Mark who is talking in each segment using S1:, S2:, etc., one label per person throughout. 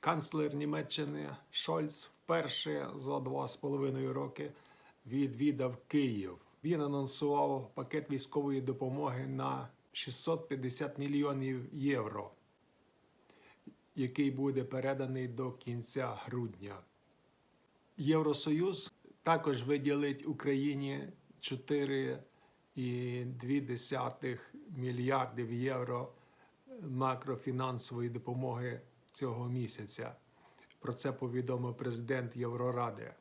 S1: канцлер Німеччини Шольц вперше за два з половиною роки відвідав Київ. Він анонсував пакет військової допомоги на 650 мільйонів євро, який буде переданий до кінця грудня. Євросоюз також виділить Україні 4,2 мільярдів євро макрофінансової допомоги цього місяця. Про це повідомив президент Євроради.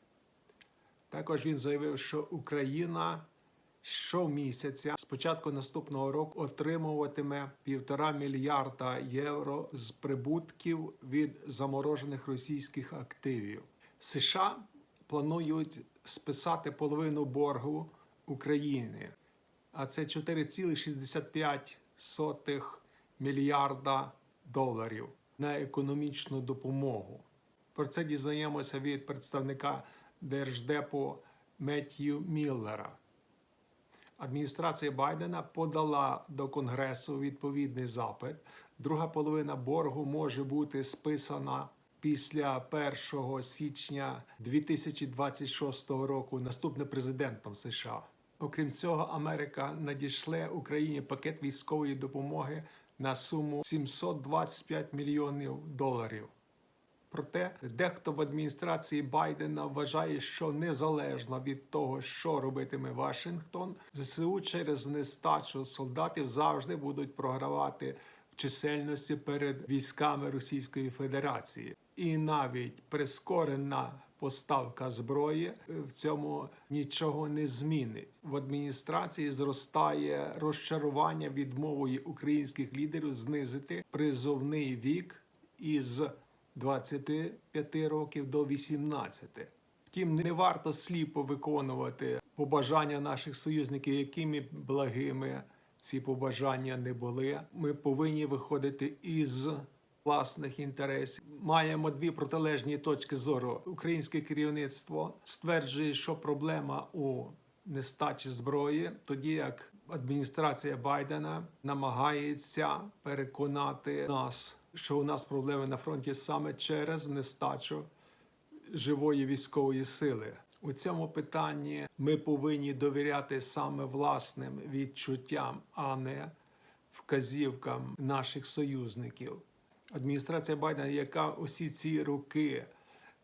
S1: Також він заявив, що Україна щомісяця з початку наступного року отримуватиме півтора мільярда євро з прибутків від заморожених російських активів. США планують списати половину боргу України, а це 4,65 мільярда доларів на економічну допомогу. Про це дізнаємося від представника Держдепу Меттью Міллера. Адміністрація Байдена подала до Конгресу відповідний запит. Друга половина боргу може бути списана після 1 січня 2026 року наступним президентом США. Окрім цього, Америка надішле Україні пакет військової допомоги на суму 725 мільйонів доларів. Проте дехто в адміністрації Байдена вважає, що незалежно від того, що робитиме Вашингтон, ЗСУ через нестачу солдатів завжди будуть програвати в чисельності перед військами Російської Федерації, і навіть прискорена поставка зброї в цьому нічого не змінить. В адміністрації зростає розчарування відмовою українських лідерів знизити призовний вік із 25 років до 18. Втім, не варто сліпо виконувати побажання наших союзників, якими благими ці побажання не були. Ми повинні виходити із власних інтересів. Маємо дві протилежні точки зору. Українське керівництво стверджує, що проблема у нестачі зброї, тоді як адміністрація Байдена намагається переконати нас, що у нас проблеми на фронті саме через нестачу живої військової сили. У цьому питанні ми повинні довіряти саме власним відчуттям, а не вказівкам наших союзників. Адміністрація Байдена, яка усі ці роки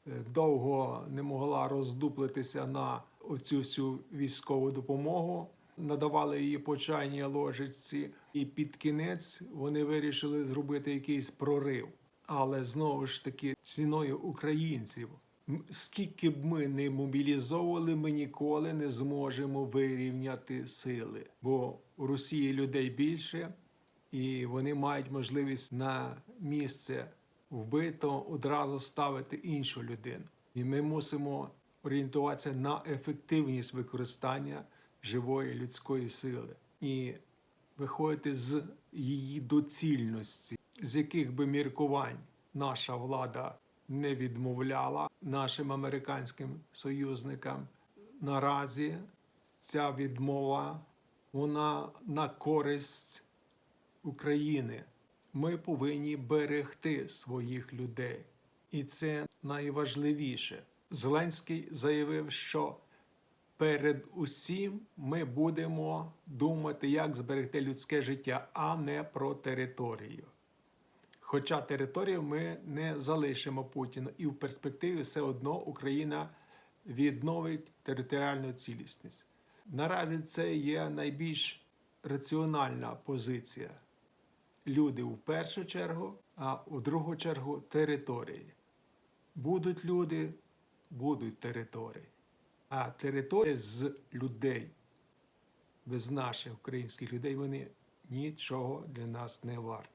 S1: е, довго не могла роздуплитися на цю всю військову допомогу, надавали її по чайній ложечці, і під кінець вони вирішили зробити якийсь прорив. Але знову ж таки ціною українців. Скільки б ми не мобілізовували, ми ніколи не зможемо вирівняти сили, бо у Росії людей більше, і вони мають можливість на місце вбито одразу ставити іншу людину. І ми мусимо орієнтуватися на ефективність використання живої людської сили і виходити з її доцільності, з яких би міркувань наша влада не відмовляла нашим американським союзникам. Наразі ця відмова вона на користь України. Ми повинні берегти своїх людей, і це найважливіше. Зеленський заявив, що перед усім ми будемо думати, як зберегти людське життя, а не про територію. Хоча територію ми не залишимо Путіну, і в перспективі все одно Україна відновить територіальну цілісність. Наразі це є найбільш раціональна позиція. Люди в першу чергу, а у другу чергу території. Будуть люди, будуть території. А території з людей, без наших українських людей, вони нічого для нас не варті.